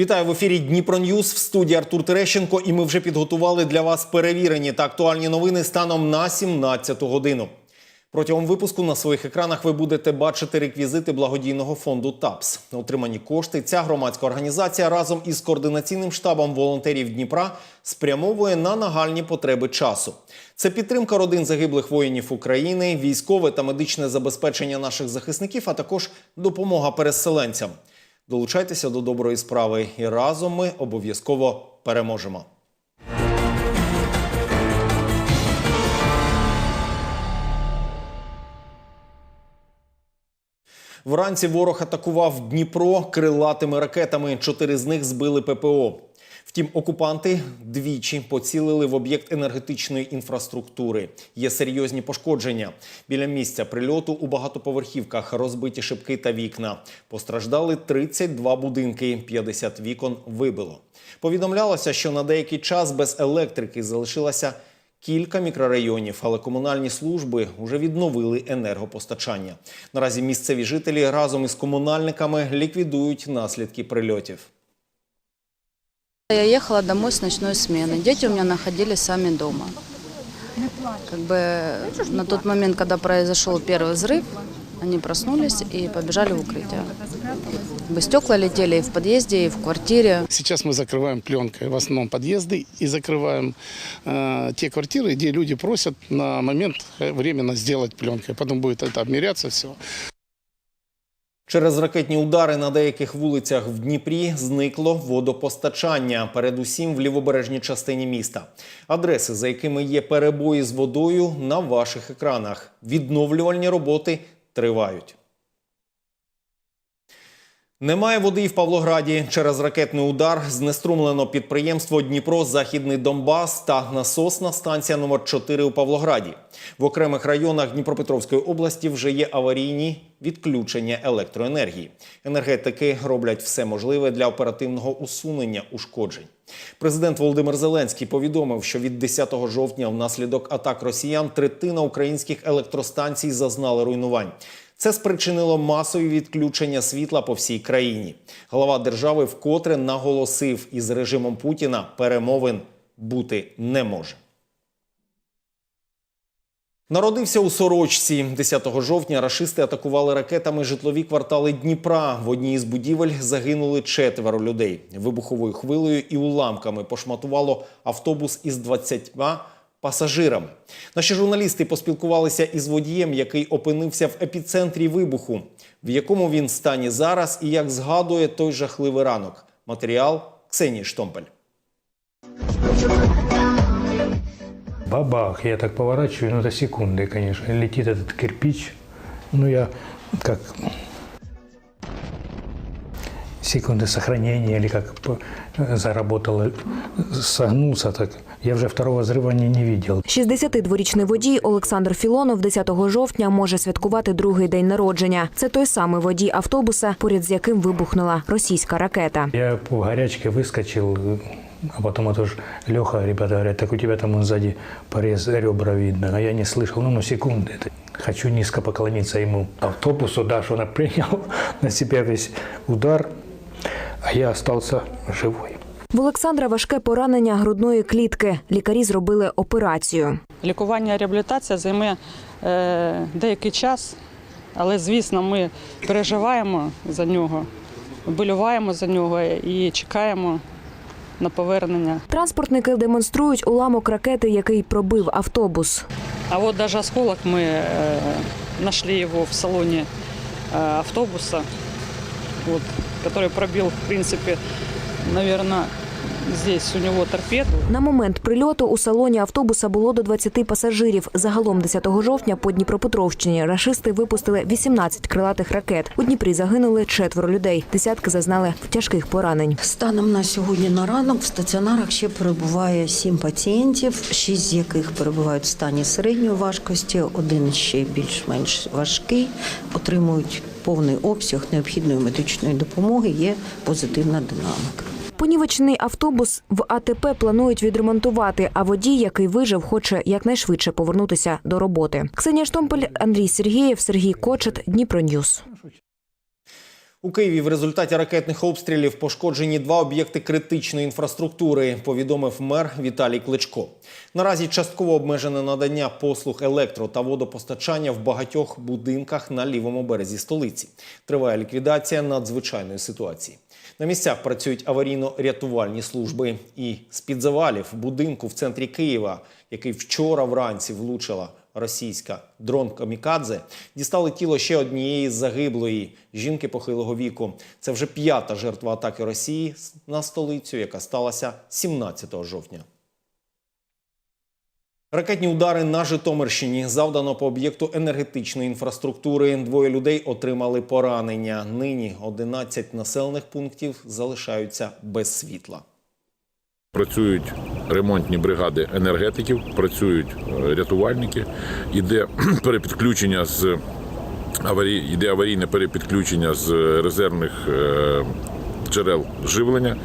Вітаю в ефірі Дніпро Ньюс в студії Артур Терещенко. І ми вже підготували для вас перевірені та актуальні новини станом на 17 годину. Протягом випуску на своїх екранах ви будете бачити реквізити благодійного фонду ТАПС. Отримані кошти ця громадська організація разом із координаційним штабом волонтерів Дніпра спрямовує на нагальні потреби часу. Це підтримка родин загиблих воїнів України, військове та медичне забезпечення наших захисників, а також допомога переселенцям. Долучайтеся до доброї справи, і разом ми обов'язково переможемо. Вранці ворог атакував Дніпро крилатими ракетами. Чотири з них збили ППО. Втім, окупанти двічі поцілили в об'єкт енергетичної інфраструктури. Є серйозні пошкодження. Біля місця прильоту у багатоповерхівках розбиті шибки та вікна. Постраждали 32 будинки, 50 вікон вибило. Повідомлялося, що на деякий час без електрики залишилася кілька мікрорайонів, але комунальні служби вже відновили енергопостачання. Наразі місцеві жителі разом із комунальниками ліквідують наслідки прильотів. Я ехала домой с ночной смены. Дети у меня находились сами дома. Как бы на тот момент, когда произошел первый взрыв, они проснулись и побежали в укрытие. Как бы стекла летели и в подъезде, и в квартире. Сейчас мы закрываем пленкой в основном подъезды и закрываем э, те квартиры, где люди просят на момент э, временно сделать пленкой. Потом будет это обмеряться все. Через ракетні удари на деяких вулицях в Дніпрі зникло водопостачання, передусім в лівобережній частині міста. Адреси, за якими є перебої з водою, на ваших екранах. Відновлювальні роботи тривають. Немає води і в Павлограді. Через ракетний удар знеструмлено підприємство Дніпро Західний Донбас та насосна станція номер 4 у Павлограді. В окремих районах Дніпропетровської області вже є аварійні відключення електроенергії. Енергетики роблять все можливе для оперативного усунення ушкоджень. Президент Володимир Зеленський повідомив, що від 10 жовтня внаслідок атак росіян третина українських електростанцій зазнали руйнувань. Це спричинило масові відключення світла по всій країні. Голова держави вкотре наголосив, із режимом Путіна перемовин бути не може. Народився у Сорочці. 10 жовтня рашисти атакували ракетами житлові квартали Дніпра. В одній із будівель загинули четверо людей. Вибуховою хвилею і уламками пошматувало автобус із 20 пасажирами. Наші журналісти поспілкувалися із водієм, який опинився в епіцентрі вибуху. В якому він стані зараз і як згадує той жахливий ранок. Матеріал Ксенії Штомпель. Бабах, я так поворачиваю, ну это секунды, конечно. Летит этот кирпич, ну я как секунды сохранения или как по- заработало, согнулся так. Я вже второго взрыва не, не видел. 62-річний водій Олександр Філонов 10 жовтня може святкувати другий день народження. Це той самий водій автобуса, поряд з яким вибухнула російська ракета. Я по горячке выскочил, а потом это уж Леха, ребята говорят, так у тебя там он сзади порез ребра видно. А я не слышал, ну, ну секунды. Это. Хочу низко поклониться ему. Автобусу, да, что он принял на себя весь удар, а я остался живой. В Олександра важке поранення грудної клітки. Лікарі зробили операцію. Лікування реабілітація займе е, деякий час, але звісно, ми переживаємо за нього, вболіваємо за нього і чекаємо на повернення. Транспортники демонструють уламок ракети, який пробив автобус. А от навіть осколок ми е, знайшли його в салоні е, автобуса, от, який пробив, в принципі, мабуть, здесь у нього торпеду. На момент прильоту у салоні автобуса було до 20 пасажирів. Загалом 10 жовтня по Дніпропетровщині рашисти випустили 18 крилатих ракет. У Дніпрі загинули четверо людей. Десятки зазнали тяжких поранень. Станом на сьогодні на ранок в стаціонарах ще перебуває сім пацієнтів, шість з яких перебувають в стані середньої важкості, один ще більш-менш важкий, отримують повний обсяг необхідної медичної допомоги. Є позитивна динаміка. Понівечений автобус в АТП планують відремонтувати, а водій, який вижив, хоче якнайшвидше повернутися до роботи. Ксенія Штомпель, Андрій Сергієв, Сергій Кочет, Дніпро Ньюс. У Києві в результаті ракетних обстрілів пошкоджені два об'єкти критичної інфраструктури, повідомив мер Віталій Кличко. Наразі частково обмежене надання послуг електро та водопостачання в багатьох будинках на лівому березі столиці. Триває ліквідація надзвичайної ситуації. На місцях працюють аварійно-рятувальні служби. І з-під завалів будинку в центрі Києва, який вчора вранці влучила російська дрон Камікадзе, дістали тіло ще однієї загиблої жінки похилого віку. Це вже п'ята жертва атаки Росії на столицю, яка сталася 17 жовтня. Ракетні удари на Житомирщині завдано по об'єкту енергетичної інфраструктури. Двоє людей отримали поранення. Нині 11 населених пунктів залишаються без світла. Працюють ремонтні бригади енергетиків, працюють е, рятувальники. Іде перепідключення з аварій, іде аварійне перепідключення з резервних е, джерел живлення.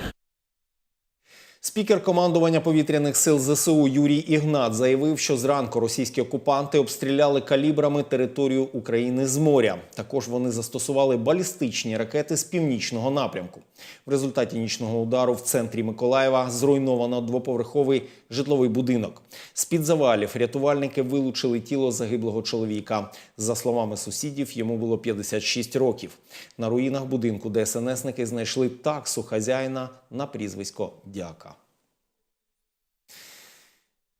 Спікер командування повітряних сил ЗСУ Юрій Ігнат заявив, що зранку російські окупанти обстріляли калібрами територію України з моря. Також вони застосували балістичні ракети з північного напрямку. В результаті нічного удару в центрі Миколаєва зруйновано двоповерховий житловий будинок. З під завалів рятувальники вилучили тіло загиблого чоловіка. За словами сусідів, йому було 56 років. На руїнах будинку ДСНСники знайшли таксу хазяїна на прізвисько Дяка.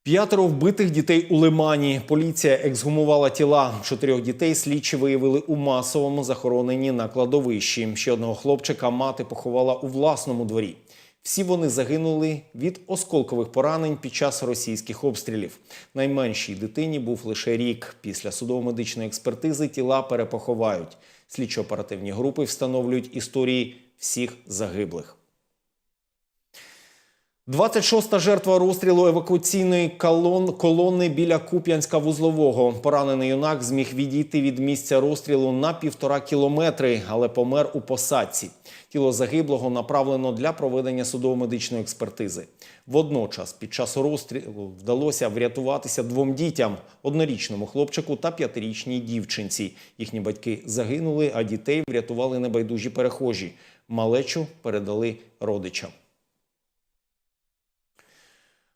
П'ятеро вбитих дітей у Лимані. Поліція ексгумувала тіла. Чотирьох дітей слідчі виявили у масовому захороненні на кладовищі. Ще одного хлопчика мати поховала у власному дворі. Всі вони загинули від осколкових поранень під час російських обстрілів. Найменшій дитині був лише рік. Після судово-медичної експертизи тіла перепоховають. Слідчо-оперативні групи встановлюють історії всіх загиблих. 26-та жертва розстрілу евакуаційної колон, колони біля Куп'янська вузлового. Поранений юнак зміг відійти від місця розстрілу на півтора кілометри, але помер у посадці. Тіло загиблого направлено для проведення судово-медичної експертизи. Водночас, під час розстрілу вдалося врятуватися двом дітям: однорічному хлопчику та п'ятирічній дівчинці. Їхні батьки загинули, а дітей врятували небайдужі перехожі. Малечу передали родичам.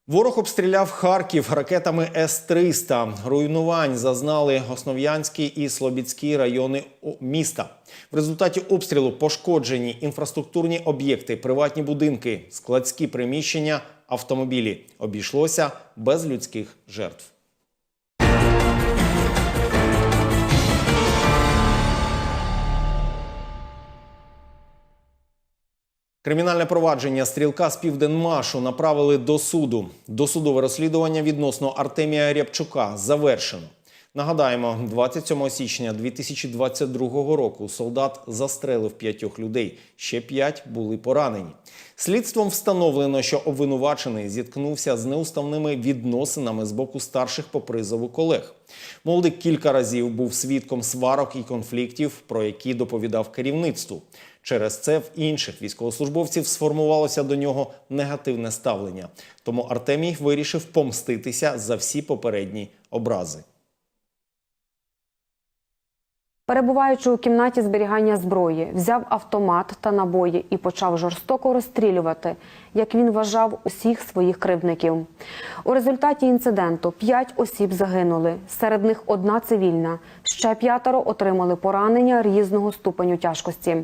Ворог обстріляв Харків ракетами С-300. Руйнувань зазнали Основ'янський і Слобідський райони міста. В результаті обстрілу пошкоджені інфраструктурні об'єкти, приватні будинки, складські приміщення, автомобілі. Обійшлося без людських жертв. Кримінальне провадження стрілка з Південмашу направили до суду. Досудове розслідування відносно Артемія Рябчука завершено. Нагадаємо, 27 січня 2022 року солдат застрелив п'ятьох людей. Ще п'ять були поранені. Слідством встановлено, що обвинувачений зіткнувся з неуставними відносинами з боку старших по призову колег. Молодик кілька разів був свідком сварок і конфліктів, про які доповідав керівництву. Через це в інших військовослужбовців сформувалося до нього негативне ставлення. Тому Артемій вирішив помститися за всі попередні образи. Перебуваючи у кімнаті зберігання зброї, взяв автомат та набої і почав жорстоко розстрілювати, як він вважав, усіх своїх кривдників. У результаті інциденту п'ять осіб загинули, серед них одна цивільна. Ще п'ятеро отримали поранення різного ступеню тяжкості.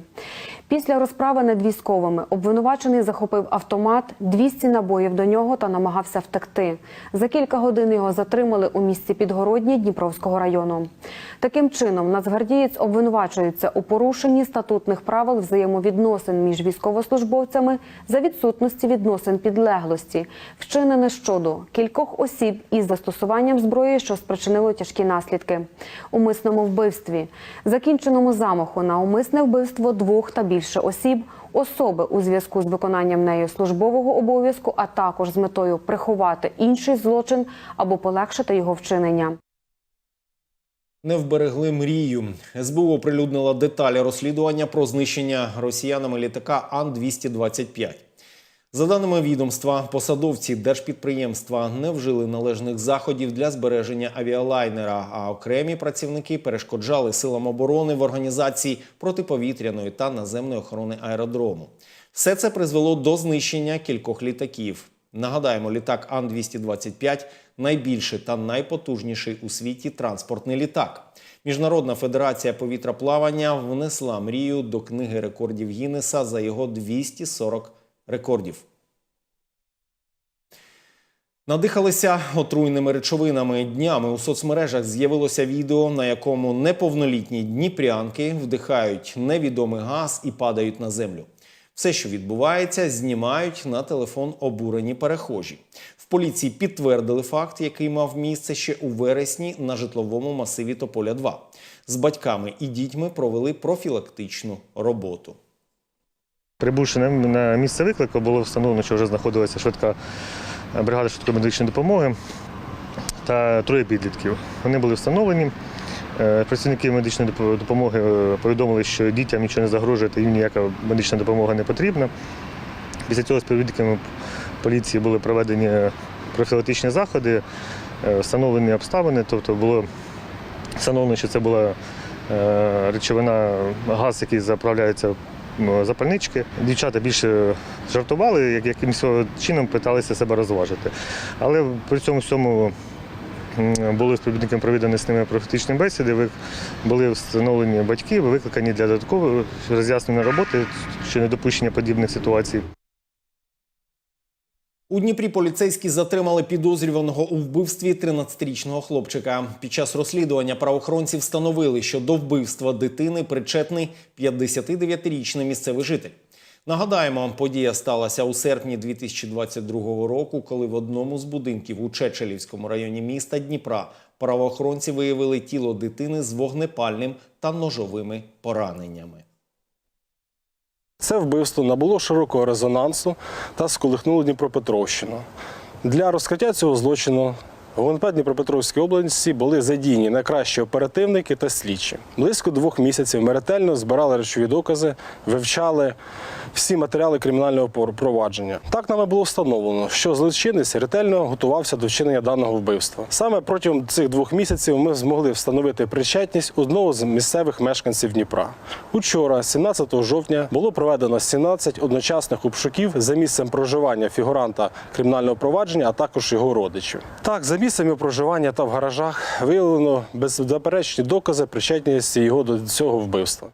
Після розправи над військовими обвинувачений захопив автомат, 200 набоїв до нього та намагався втекти. За кілька годин його затримали у місці Підгородні Дніпровського району. Таким чином, нацгвардієць обвинувачується у порушенні статутних правил взаємовідносин між військовослужбовцями за відсутності відносин підлеглості, вчинене щодо кількох осіб із застосуванням зброї, що спричинило тяжкі наслідки, умисному вбивстві, закінченому замаху на умисне вбивство двох та більше осіб, особи у зв'язку з виконанням нею службового обов'язку, а також з метою приховати інший злочин або полегшити його вчинення. Не вберегли мрію. СБУ оприлюднила деталі розслідування про знищення росіянами літака Ан-225. За даними відомства, посадовці держпідприємства не вжили належних заходів для збереження авіалайнера, а окремі працівники перешкоджали силам оборони в організації протиповітряної та наземної охорони аеродрому. Все це призвело до знищення кількох літаків. Нагадаємо, літак Ан-225 – найбільший та найпотужніший у світі транспортний літак. Міжнародна федерація повітроплавання внесла мрію до книги рекордів Гіннеса за його 240 рекордів. Надихалися отруйними речовинами. Днями у соцмережах з'явилося відео, на якому неповнолітні дніпрянки вдихають невідомий газ і падають на землю. Все, що відбувається, знімають на телефон обурені перехожі. В поліції підтвердили факт, який мав місце ще у вересні на житловому масиві Тополя 2. З батьками і дітьми провели профілактичну роботу. Прибувши на- місце виклику, було встановлено, що вже знаходилася швидка е, бригада швидкої медичної допомоги та троє підлітків. Вони були встановлені. Е, Працівники медичної допомоги е, повідомили, що дітям нічого не загрожує та їм ніяка медична допомога не потрібна. Після цього співробітниками поліції були проведені профілактичні заходи, встановлені обставини, тобто було встановлено, що це була речовина, газ, який заправляється запальнички. Дівчата більше жартували, як якимось чином питалися себе розважити. Але при цьому всьому були співробітниками проведені з ними профілактичні бесіди, були встановлені батьки, викликані для додаткової роз'яснення роботи щодо недопущення подібних ситуацій. У Дніпрі поліцейські затримали підозрюваного у вбивстві 13-річного хлопчика. Під час розслідування правоохоронці встановили, що до вбивства дитини причетний 59-річний місцевий житель. Нагадаємо, подія сталася у серпні 2022 року, коли в одному з будинків у Чечелівському районі міста Дніпра правоохоронці виявили тіло дитини з вогнепальним та ножовими пораненнями. Це вбивство набуло широкого резонансу та сколихнуло Дніпропетровщину. Для розкриття цього злочину ГУНП Дніпропетровській області були задіяні найкращі оперативники та слідчі. Близько двох місяців ми ретельно збирали речові докази, вивчали всі матеріали кримінального провадження. Так нами було встановлено, що злочинець ретельно готувався до вчинення даного вбивства. Саме протягом цих двох місяців ми змогли встановити причетність одного з місцевих мешканців Дніпра. Учора, 17 жовтня, було проведено 17 одночасних обшуків за місцем проживання фігуранта кримінального провадження, а також його родичів. Так, за місцем його проживання та в гаражах виявлено беззаперечні докази причетності його до цього вбивства.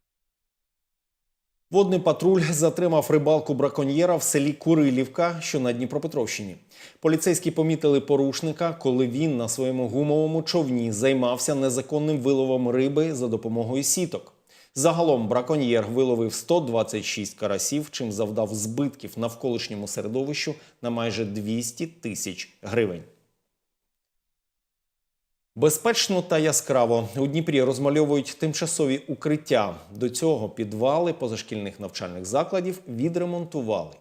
Водний патруль затримав рибалку браконьєра в селі Курилівка, що на Дніпропетровщині. Поліцейські помітили порушника, коли він на своєму гумовому човні займався незаконним виловом риби за допомогою сіток. Загалом браконьєр виловив 126 карасів, чим завдав збитків навколишньому середовищу на майже 200 тисяч гривень. Безпечно та яскраво у Дніпрі розмальовують тимчасові укриття. До цього підвали позашкільних навчальних закладів відремонтували.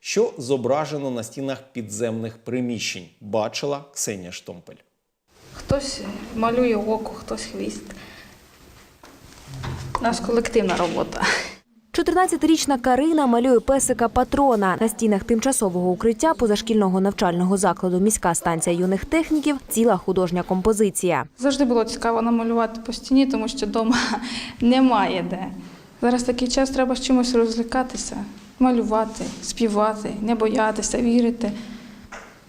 Що зображено на стінах підземних приміщень, бачила Ксенія Штомпель. Хтось малює око, хтось хвіст. У нас колективна робота. 14-річна Карина малює песика патрона на стінах тимчасового укриття позашкільного навчального закладу міська станція юних техніків. Ціла художня композиція. Завжди було цікаво намалювати по стіні, тому що вдома немає де. Зараз такий час треба з чимось розлікатися, малювати, співати, не боятися, вірити.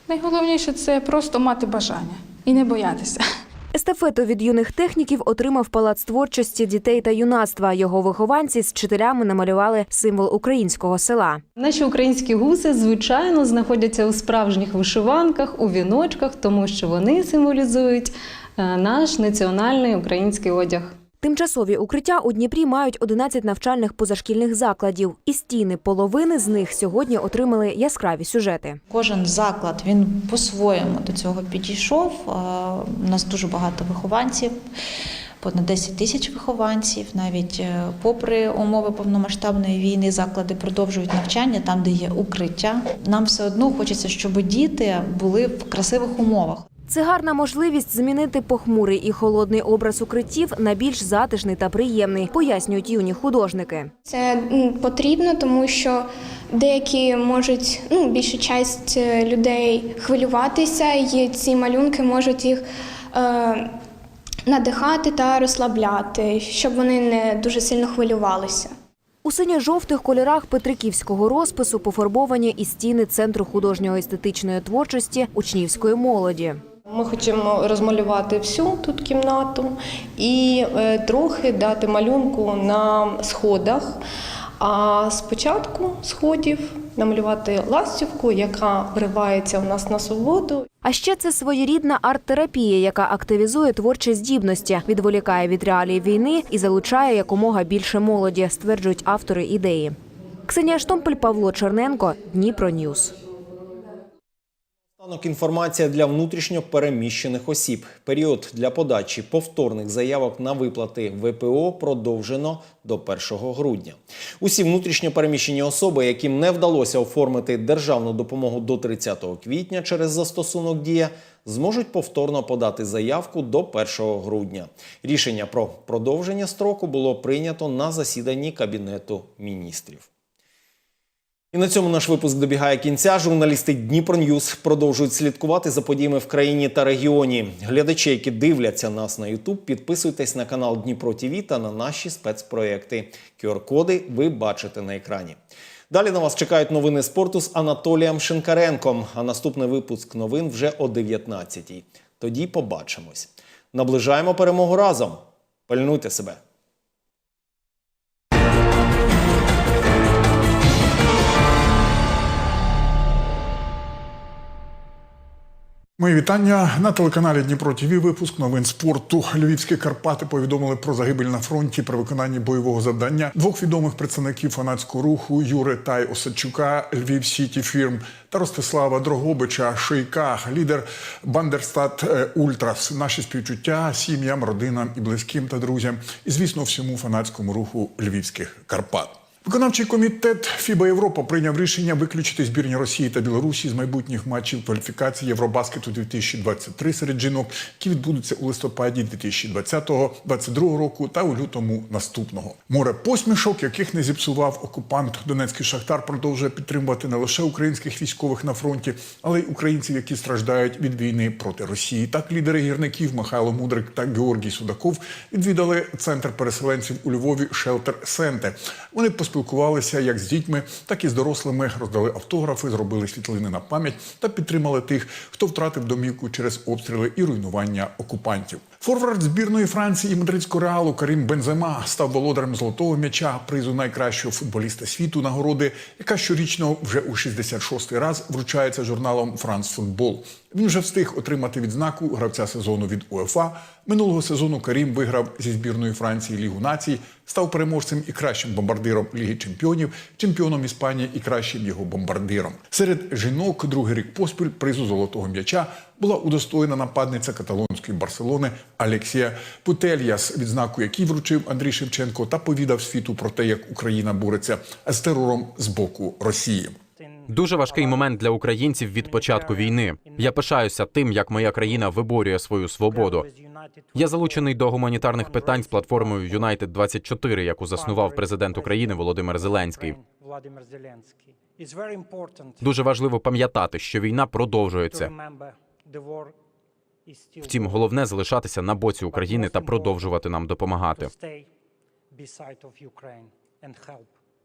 Найголовніше це просто мати бажання і не боятися. Естафету від юних техніків отримав палац творчості дітей та юнацтва. Його вихованці з вчителями намалювали символ українського села. Наші українські гуси, звичайно, знаходяться у справжніх вишиванках, у віночках, тому що вони символізують е, наш національний український одяг. Тимчасові укриття у Дніпрі мають 11 навчальних позашкільних закладів. І стіни половини з них сьогодні отримали яскраві сюжети. Кожен заклад він по-своєму до цього підійшов. У нас дуже багато вихованців, понад 10 тисяч вихованців. Навіть е, попри умови повномасштабної війни, заклади продовжують навчання там, де є укриття. Нам все одно хочеться, щоб діти були в красивих умовах. Це гарна можливість змінити похмурий і холодний образ укриттів на більш затишний та приємний, пояснюють юні художники. Це потрібно, тому що Деякі можуть, ну, більша часть е, людей хвилюватися, і ці малюнки можуть їх е, надихати та розслабляти, щоб вони не дуже сильно хвилювалися. У синьо-жовтих кольорах петриківського розпису пофарбовані і стіни Центру художньо-естетичної творчості учнівської молоді. Ми хочемо розмалювати всю тут кімнату і е, трохи дати малюнку на сходах. А спочатку сходів намалювати ластівку, яка виривається у нас на свободу. А ще це своєрідна арт-терапія, яка активізує творчі здібності, відволікає від реалій війни і залучає якомога більше молоді, стверджують автори ідеї. Ксенія Штомпель, Павло Черненко, Дніпро Ньюс. Станок інформація для внутрішньо переміщених осіб. Період для подачі повторних заявок на виплати ВПО продовжено до 1 грудня. Усі внутрішньо переміщені особи, яким не вдалося оформити державну допомогу до 30 квітня через застосунок дія, зможуть повторно подати заявку до 1 грудня. Рішення про продовження строку було прийнято на засіданні Кабінету міністрів. І на цьому наш випуск добігає кінця. Журналісти Дніпро Ньюс продовжують слідкувати за подіями в країні та регіоні. Глядачі, які дивляться нас на Ютуб, підписуйтесь на канал Дніпро ТІВІ та на наші спецпроекти. QR-коди ви бачите на екрані. Далі на вас чекають новини спорту з Анатолієм Шинкаренком. А наступний випуск новин вже о 19-й. Тоді побачимось. Наближаємо перемогу разом. Пильнуйте себе. Мої вітання на телеканалі Дніпро ТІВІ. Випуск новин спорту. Львівські Карпати повідомили про загибель на фронті при виконанні бойового завдання двох відомих представників фанатського руху Юри Тай Осадчука, Львів Сіті Фірм та Ростислава Дрогобича, Шийка, лідер Бандерстат е, Ультрас. Наші співчуття сім'ям, родинам і близьким та друзям, і звісно, всьому фанатському руху Львівських Карпат. Виконавчий комітет ФІБА Європа прийняв рішення виключити збірні Росії та Білорусі з майбутніх матчів кваліфікації Євробаскету 2023 серед жінок, які відбудуться у листопаді 2020-2022 року та у лютому наступного. Море посмішок, яких не зіпсував окупант. Донецький шахтар продовжує підтримувати не лише українських військових на фронті, але й українців, які страждають від війни проти Росії. Так лідери гірників Михайло Мудрик та Георгій Судаков відвідали центр переселенців у Львові Шелтер Сенте. Вони поспілкувалися як з дітьми, так і з дорослими, роздали автографи, зробили світлини на пам'ять та підтримали тих, хто втратив домівку через обстріли і руйнування окупантів. Форвард збірної Франції і мадридського реалу Карім Бензема став володарем золотого м'яча, призу найкращого футболіста світу нагороди, яка щорічно вже у 66-й раз вручається журналом Франс Футбол. Він вже встиг отримати відзнаку гравця сезону від УЕФА. Минулого сезону Карім виграв зі збірною Франції Лігу націй, став переможцем і кращим бомбардиром Ліги Чемпіонів, чемпіоном Іспанії і кращим його бомбардиром. Серед жінок другий рік поспіль призу золотого м'яча була удостоєна нападниця каталонської Барселони Алексія Путельяс, відзнаку якій вручив Андрій Шевченко та повідав світу про те, як Україна бореться з терором з боку Росії. Дуже важкий момент для українців від початку війни. Я пишаюся тим, як моя країна виборює свою свободу. Я залучений до гуманітарних питань з платформою United 24 яку заснував президент України Володимир Зеленський. Дуже важливо пам'ятати, що війна продовжується. Втім, головне залишатися на боці України та продовжувати нам допомагати.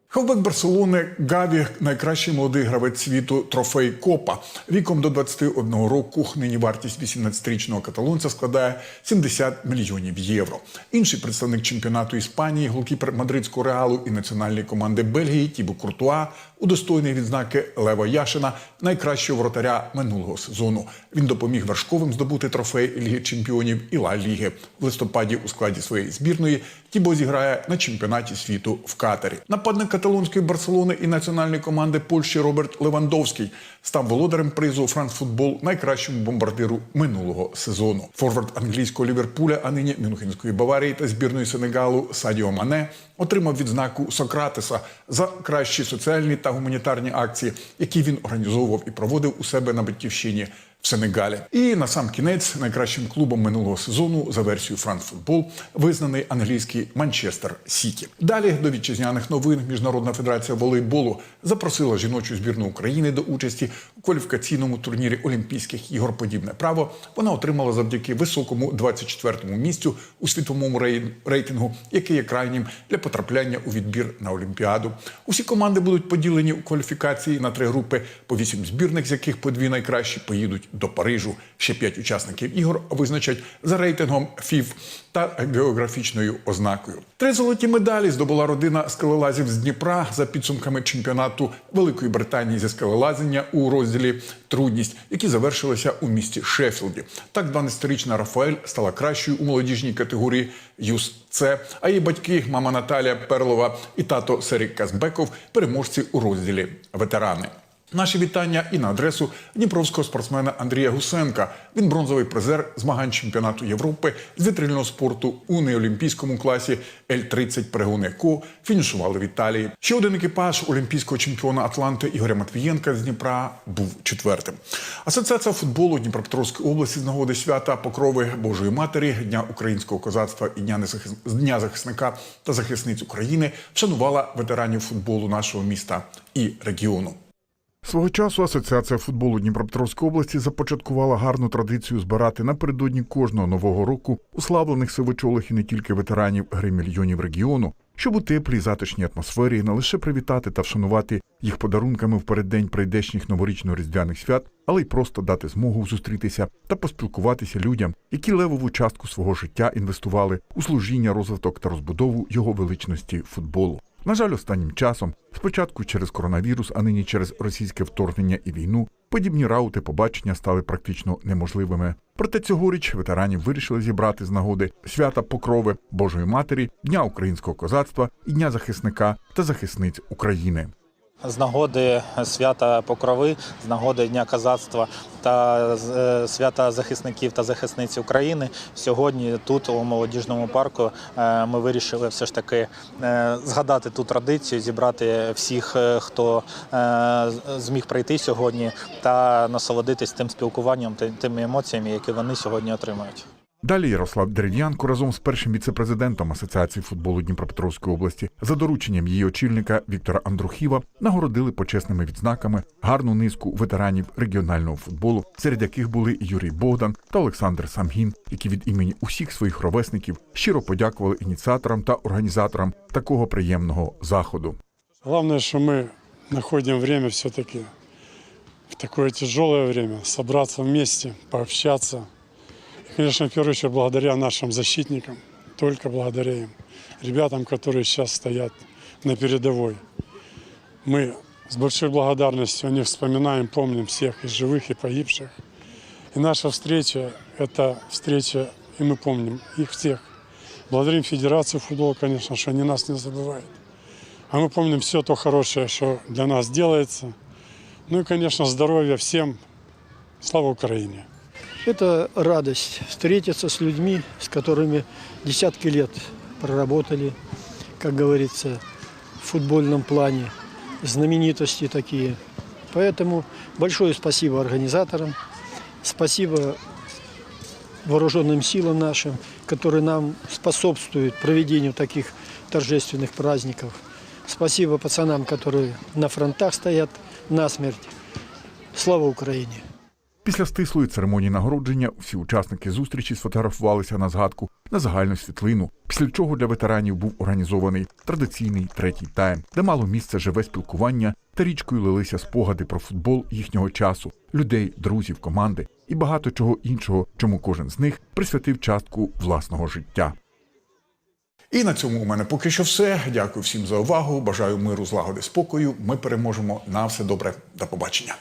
Хавбек Барселони Гаві найкращий молодий гравець світу трофей Копа. Віком до 21 року нині вартість 18-річного каталонця складає 70 мільйонів євро. Інший представник чемпіонату Іспанії, голкіпер мадридського реалу і національної команди Бельгії Тібо Куртуа, удостоєний відзнаки Лева Яшина, найкращого вратаря минулого сезону. Він допоміг вершковим здобути трофей Ліги Чемпіонів і Ла Ліги. В листопаді у складі своєї збірної Тібо зіграє на чемпіонаті світу в Катарі. Нападник каталонської Барселони і національної команди Польщі Роберт Левандовський став володарем призу Францфутбол найкращому бомбардиру минулого сезону. Форвард англійського Ліверпуля, а нині Мюнхенської Баварії та збірної Сенегалу Садіо Мане отримав відзнаку Сократеса за кращі соціальні та гуманітарні акції, які він організовував і проводив у себе на батьківщині в Сенегалі. І на сам кінець найкращим клубом минулого сезону за версією Франкфутбол визнаний англійський Манчестер Сіті. Далі до вітчизняних новин Міжнародна федерація волейболу запросила жіночу збірну України до участі у кваліфікаційному турнірі Олімпійських ігор. Подібне право вона отримала завдяки високому 24-му місцю у світовому рейтингу, який є крайнім для потрапляння у відбір на Олімпіаду. Усі команди будуть поділені у кваліфікації на три групи по вісім збірних, з яких по дві найкращі поїдуть до Парижу. Ще п'ять учасників ігор визначать за рейтингом ФІФ та географічною ознакою. Три золоті медалі здобула родина скелелазів з Дніпра за підсумками чемпіонату Великої Британії зі скелелазіння у розділі Трудність, які завершилися у місті Шеффілді. Так, 12-річна Рафаель стала кращою у молодіжній категорії Юс С, а її батьки, мама Наталія Перлова і тато Серік Казбеков переможці у розділі ветерани. Наші вітання і на адресу дніпровського спортсмена Андрія Гусенка. Він бронзовий призер змагань чемпіонату Європи з вітрильного спорту у неолімпійському класі Л-30 перегони ко фінішували в Італії. Ще один екіпаж олімпійського чемпіона Атланти Ігоря Матвієнка з Дніпра був четвертим. Асоціація футболу Дніпропетровської області з нагоди свята Покрови Божої Матері, Дня українського козацтва і Дня Дня захисника та захисниць України вшанувала ветеранів футболу нашого міста і регіону. Свого часу Асоціація футболу Дніпропетровської області започаткувала гарну традицію збирати напередодні кожного нового року уславлених сивочолих і не тільки ветеранів гри мільйонів регіону, щоб у теплій затишній атмосфері не лише привітати та вшанувати їх подарунками в переддень прийдешніх новорічно-різдвяних свят, але й просто дати змогу зустрітися та поспілкуватися людям, які левову частку свого життя інвестували у служіння, розвиток та розбудову його величності футболу. На жаль, останнім часом, спочатку через коронавірус, а нині через російське вторгнення і війну, подібні раути побачення стали практично неможливими. Проте цьогоріч ветеранів вирішили зібрати з нагоди свята Покрови Божої Матері, Дня українського козацтва і Дня захисника та захисниць України. З нагоди свята Покрови, з нагоди Дня козацтва та е, свята захисників та захисниць України. Сьогодні тут у молодіжному парку е, ми вирішили все ж таки е, згадати ту традицію, зібрати всіх, хто зміг прийти сьогодні, та насолодитись тим спілкуванням, ти- тими емоціями, які вони сьогодні отримають. Далі Ярослав Дерев'янко разом з першим віцепрезидентом Асоціації футболу Дніпропетровської області за дорученням її очільника Віктора Андрухіва нагородили почесними відзнаками гарну низку ветеранів регіонального футболу, серед яких були Юрій Богдан та Олександр Самгін, які від імені усіх своїх ровесників щиро подякували ініціаторам та організаторам такого приємного заходу. Главное, что мы находим время все-таки в такое тяжелое время собраться вместе, пообщаться. Конечно, в первую очередь благодаря нашим защитникам, только благодаря им, ребятам, которые сейчас стоят на передовой. Мы с большой благодарностью них вспоминаем, помним всех и живых, и погибших. И наша встреча – это встреча, и мы помним их всех. Благодарим Федерацию футбола, конечно, что они нас не забывают. А мы помним все то хорошее, что для нас делается. Ну и, конечно, здоровья всем. Слава Украине! Это радость встретиться с людьми, с которыми десятки лет проработали, как говорится, в футбольном плане, знаменитости такие. Поэтому большое спасибо организаторам, спасибо вооруженным силам нашим, которые нам способствуют проведению таких торжественных праздников. Спасибо пацанам, которые на фронтах стоят насмерть. Слава Украине! Після стислої церемонії нагородження всі учасники зустрічі сфотографувалися на згадку на загальну світлину, після чого для ветеранів був організований традиційний третій тайм, де мало місце живе спілкування та річкою лилися спогади про футбол їхнього часу, людей, друзів, команди і багато чого іншого, чому кожен з них присвятив частку власного життя. І на цьому у мене поки що все. Дякую всім за увагу. Бажаю миру, злагоди, спокою. Ми переможемо. На все добре. До побачення.